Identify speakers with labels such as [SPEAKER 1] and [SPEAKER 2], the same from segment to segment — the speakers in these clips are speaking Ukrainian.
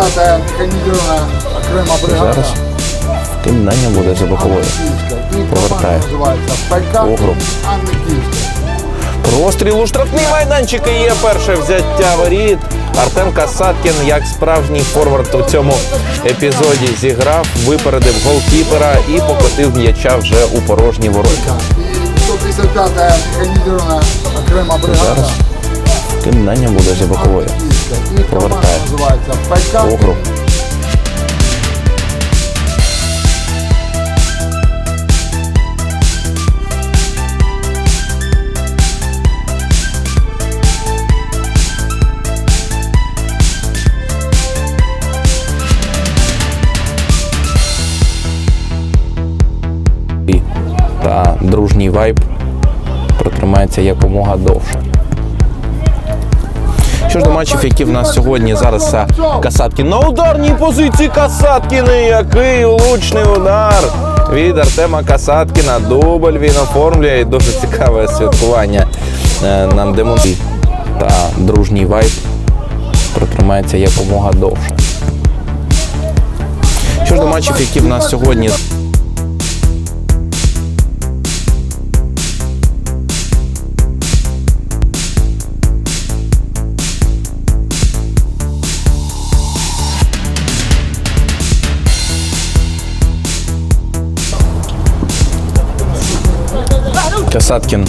[SPEAKER 1] 205-та механізована окрема бригада.
[SPEAKER 2] Зараз кидання буде за боковою. Повертає. Огром. Простріл у штрафний майданчик і є перше взяття воріт. Артем Касаткін, як справжній форвард у цьому епізоді, зіграв, випередив голкіпера і покотив м'яча вже у порожні ворота.
[SPEAKER 1] І 155-та механізована окрема бригада.
[SPEAKER 2] Зараз кидання буде за боковою.
[SPEAKER 1] Київська. І команда називається ПК
[SPEAKER 2] Огром. Та дружній вайб протримається якомога довше. Що ж до матчів, які в нас сьогодні зараз а, Касаткін на ударній позиції Касаткіни. Який влучний удар від Артема Касаткіна. Дубль він оформлює і дуже цікаве святкування е, нам демонструє. Та дружній вайб протримається якомога довше. Що ж до матчів, які в нас сьогодні Касаткін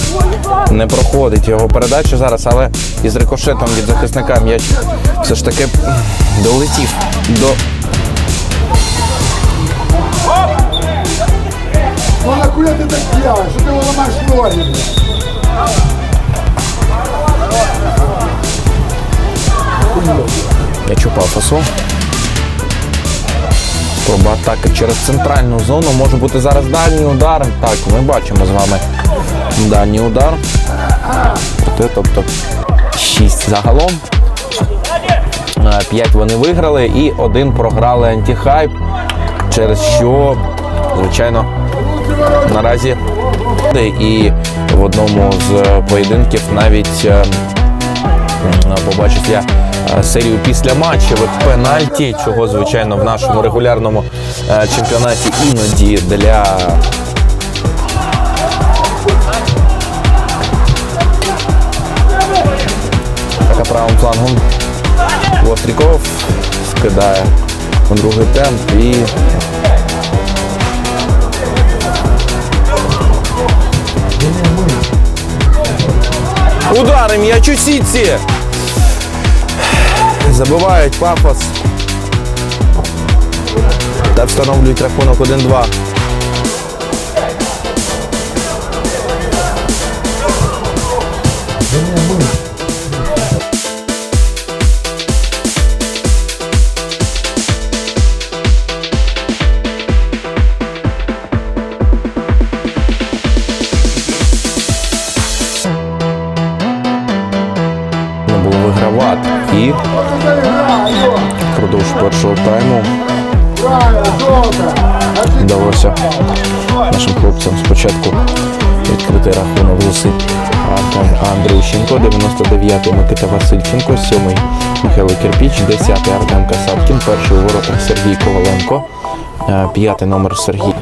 [SPEAKER 2] не проходить його передачу зараз, але із рикошетом від захисника м'яч все ж таки долетів до
[SPEAKER 1] Ну нахуя ти так делаешь? Що ти ламаєш ноги? блядь?
[SPEAKER 2] м'яч упав атаки через центральну зону. Може бути зараз дальній удар. Так, ми бачимо з вами дальній удар. Тобто 6 загалом. 5 вони виграли і один програли антихайп, через що, звичайно, наразі і в одному з поєдинків навіть е, побачив я е, серію після матчевих пенальті, чого звичайно в нашому регулярному е, чемпіонаті іноді для правим флангом Востріков скидає у другий темп і Удари м'яч у сітці. Забивають пафос. Та встановлюють рахунок 1-2. Вдалося нашим хлопцям спочатку відкрити рахунок зусиль. Антон Андрющенко, 99-й Микита Васильченко, 7-й Михайло Кирпіч, 10-й Артем Касаткін, перший у воротах Сергій Коваленко, е, п'ятий номер Сергій.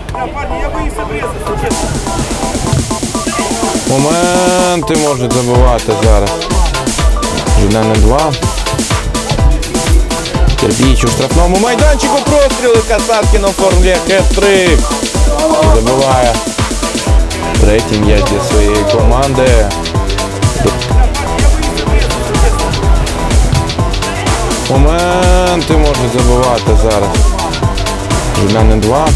[SPEAKER 2] Моменти можуть забивати зараз. Журнальне 2. Кирпіч у штрафному майданчику простріли Касаткін оформлює хет-трик. Забиває третій м'яч для своєї команди. Моменти можуть забивати зараз. Журнальне 2.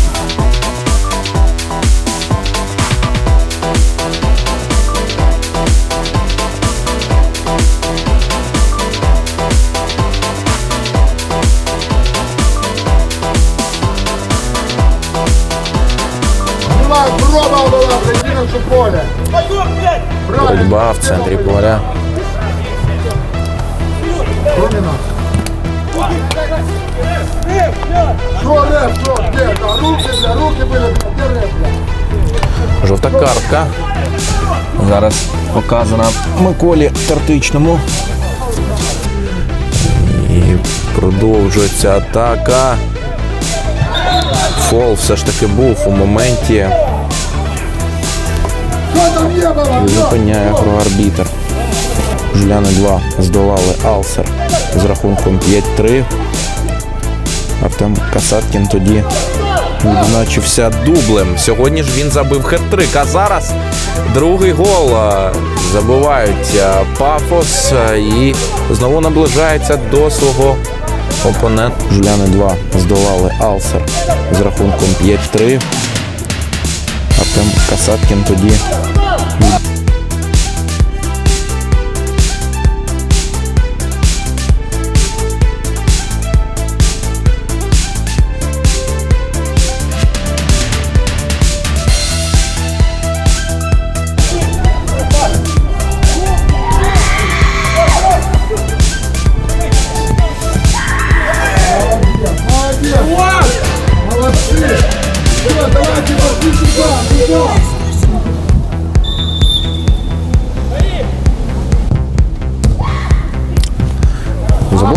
[SPEAKER 1] Бля, де реп, бля?
[SPEAKER 2] Жовта картка. Зараз показана Миколі Тартичному. І продовжується атака. Фол все ж таки був у моменті. Зупиняє гру арбітр. Жуляни 2 здолали Алсер з рахунком 5-3. Артем Касаткін тоді відзначився дублем. Сьогодні ж він забив хет-трик, а зараз другий гол. Забивають пафос і знову наближається до свого опонента. Жуляни 2 здолали Алсер з рахунком 5-3. Артем Касаткін тоді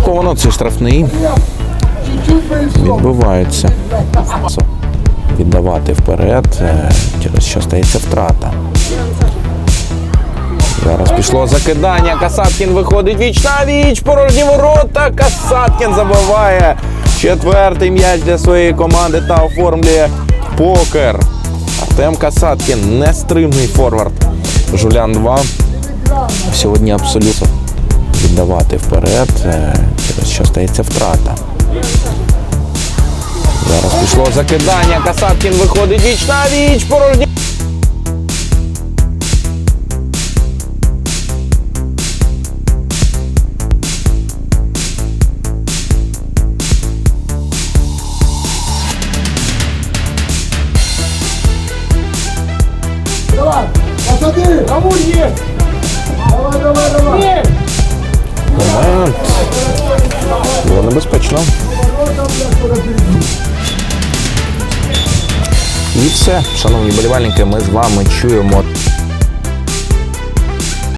[SPEAKER 2] Заблоковано цей штрафний.
[SPEAKER 1] Чуть-чуть.
[SPEAKER 2] Відбувається. Віддавати вперед, е, через що стається втрата. Зараз пішло закидання. Касаткін виходить віч на віч. Порожні ворота. Касаткін забиває четвертий м'яч для своєї команди та оформлює покер. Артем Касаткін нестримний форвард. Жулян 2. Сьогодні абсолютно віддавати вперед, е, через що стається втрата. Зараз пішло закидання. Касаткін виходить віч на віч. Порожні.
[SPEAKER 1] Перейди.
[SPEAKER 2] І все, шановні болівальники, ми з вами чуємо